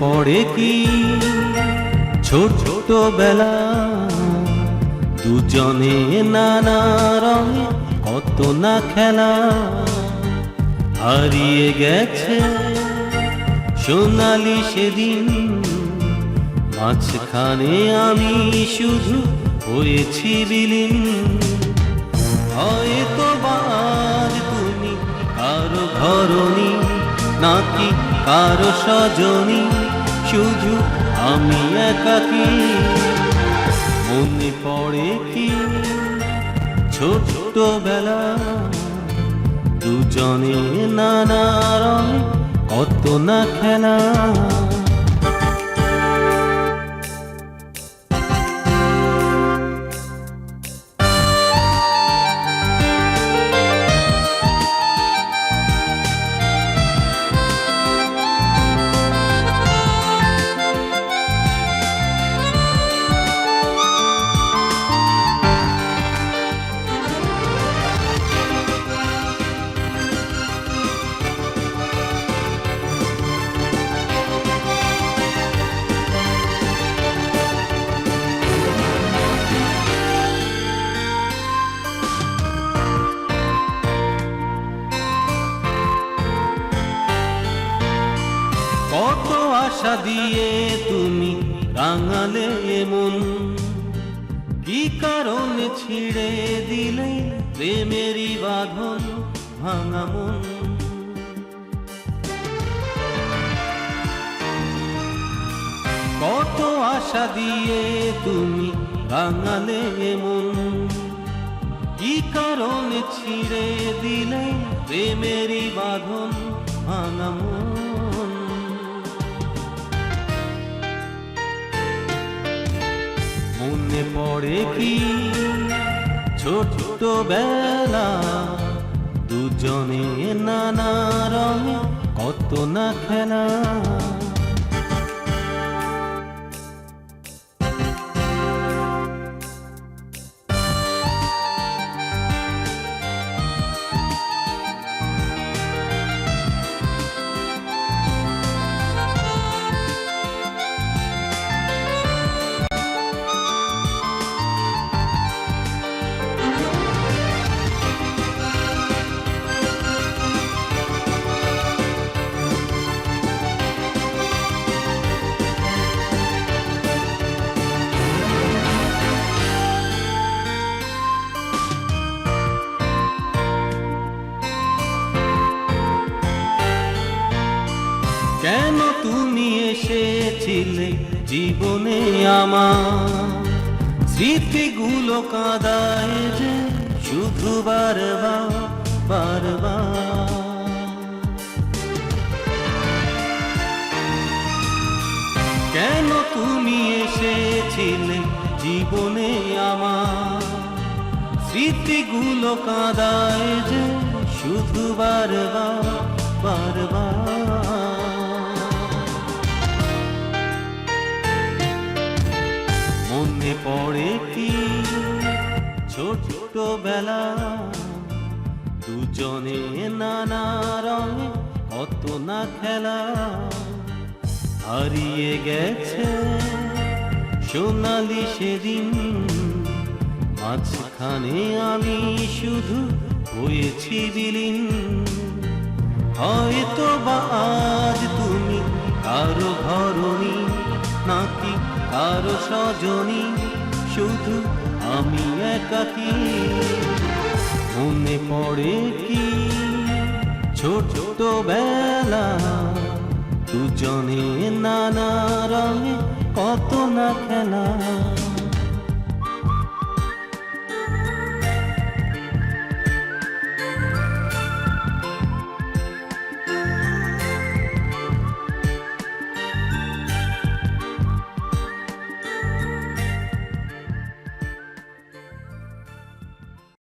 কি? ছোট ছোট বেলা দুজনে নানা রঙে কত না খেলা হারিয়ে গেছে। সোনালি সেদিন মাঝখানে আমি শুধু হয়েছি বিলীন। হয়তো বাজ তুমি কারও ঘরনি নাকি কারও সজনী শুধু আমি একাকি মনে পড়ে কি? ছোট বেলা দুজনে নানা রঙ কত না খেলা। কত আশা দিয়ে তুমি রাঙালে মন কি কারণে ছিড়ে দিলে প্রেমেরই বাঁধন ভাঙা মন? কত আশা দিয়ে তুমি রাঙালে মন কি কারণে ছিড়ে দিলে প্রেমেরই বাঁধন ভাঙা মন? পড়ে কি? ছোট বেলা দুজনে নানা রঙে কত না খেলা। কেন তুমি এসেছিলে জীবনে আমার? স্মৃতিগুলো কাঁদায় যে শুধু বারবার বারবার। কেন তুমি এসেছিলে জীবনে আমার? স্মৃতিগুলো কাঁদায় যে শুধু বারবার বারবার। ছোট বেলা দুজনে নানা রঙে কত না খেলা হারিয়ে গেছে সোনালি সেদিন। মাঝখানে আমি শুধু হয়েছি বিলীন। হয়তো বা আজ তুমি কারও ঘরনি নাকি কারও সজনী, শুধু আমি একাকি। মনে পড়ে কি? ছোট বেলা দুজনে নানা রঙে কত না খেলা।